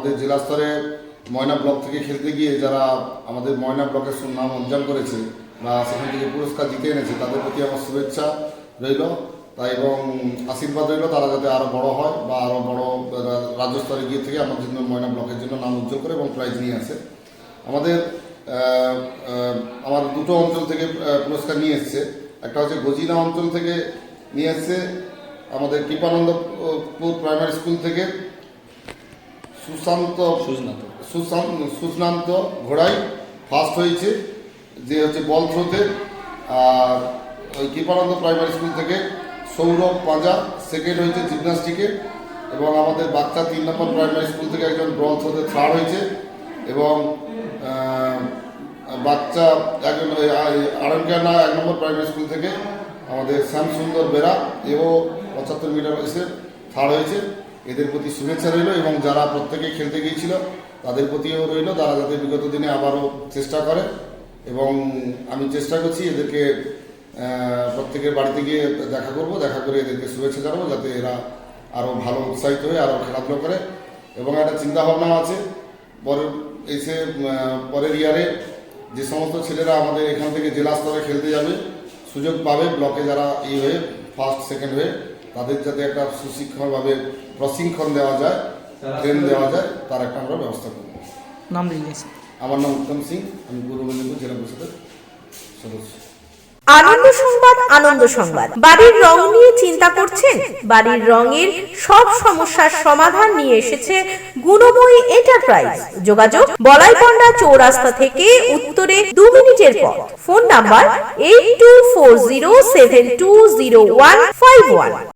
আমাদের জেলা স্তরে ময়না ব্লক থেকে খেলতে গিয়ে যারা আমাদের ময়না ব্লকের নাম অর্জন করেছে বা সেখান থেকে পুরস্কার জিতে এনেছে, তাদের প্রতি আমার শুভেচ্ছা রইল। তাই এবং আশীর্বাদ রইল তারা যাতে আরও বড় হয় বা আরও বড় রাজ্য স্তরে গিয়ে থেকে আমার জন্য ময়না ব্লকের জন্য নাম উজ্জ্বল করে এবং প্রাইজ নিয়ে আসে। আমাদের আমার দুটো অঞ্চল থেকে পুরস্কার নিয়ে এসছে। একটা হচ্ছে গজিনা অঞ্চল থেকে নিয়ে এসছে, আমাদের কৃপানন্দপুর প্রাইমারি স্কুল থেকে। সুশান্ত সুজনাত সুশান্ত সুশান্ত ঘোড়াই ফার্স্ট হয়েছে যে হচ্ছে বল থ্রোতে আর ওই কৃপানন্দ প্রাইমারি স্কুল থেকে সৌরভ পাঁজা সেকেন্ড হয়েছে জিমনাস্টিকে এবং আমাদের বাচ্চা তিন নম্বর প্রাইমারি স্কুল থেকে একজন বল থ্রোতে থার্ড হয়েছে এবং বাচ্চা একজন আরঙ্কিয়ানা এক নম্বর প্রাইমারি স্কুল থেকে আমাদের শ্যামসুন্দর বেরা এও পঁচাত্তর মিটার এসে থার্ড হয়েছে। এদের প্রতি শুভেচ্ছা রইল এবং যারা প্রত্যেকে খেলতে গিয়েছিল, তাদের প্রতিও রইল। তারা যাতে বিগত দিনে আবারও চেষ্টা করে এবং আমি চেষ্টা করছি এদেরকে প্রত্যেকের বাড়িতে গিয়ে দেখা করব, দেখা করে এদেরকে শুভেচ্ছা জানাব যাতে এরা আরও ভালো উৎসাহিত হয়ে আরও খেলাধুলো করে। এবং একটা চিন্তাভাবনা আছে, পরের এসে পরের ইয়ারে যে সমস্ত ছেলেরা আমাদের এখান থেকে জেলা স্তরে খেলতে যাবে, সুযোগ পাবে ব্লকে যারা এই হয়ে ফার্স্ট সেকেন্ড হয়ে। তাদের যাতে একটা সুশিক্ষণভাবে প্রশিক্ষণ দেওয়া যায় ট্রেন দেওয়া যায় তার একটা আমরা ব্যবস্থা করব। নাম আমার নাম উত্তম সিং আমি পূর্ব মেদিনীপুর জেলা পরিষদের সদস্য। আনন্দ সংবাদ আনন্দ সংবাদ। বাড়ির রং নিয়ে চিন্তা করছেন? বাড়ির রঙের সব সমস্যার সমাধান নিয়ে এসেছে গুণময়ী এন্টারপ্রাইজ যোগাযোগ বলাইপন্ডা চৌরাস্তা থেকে উত্তরে দু মিনিটের পর phone number eight two four zero seven two zero one five one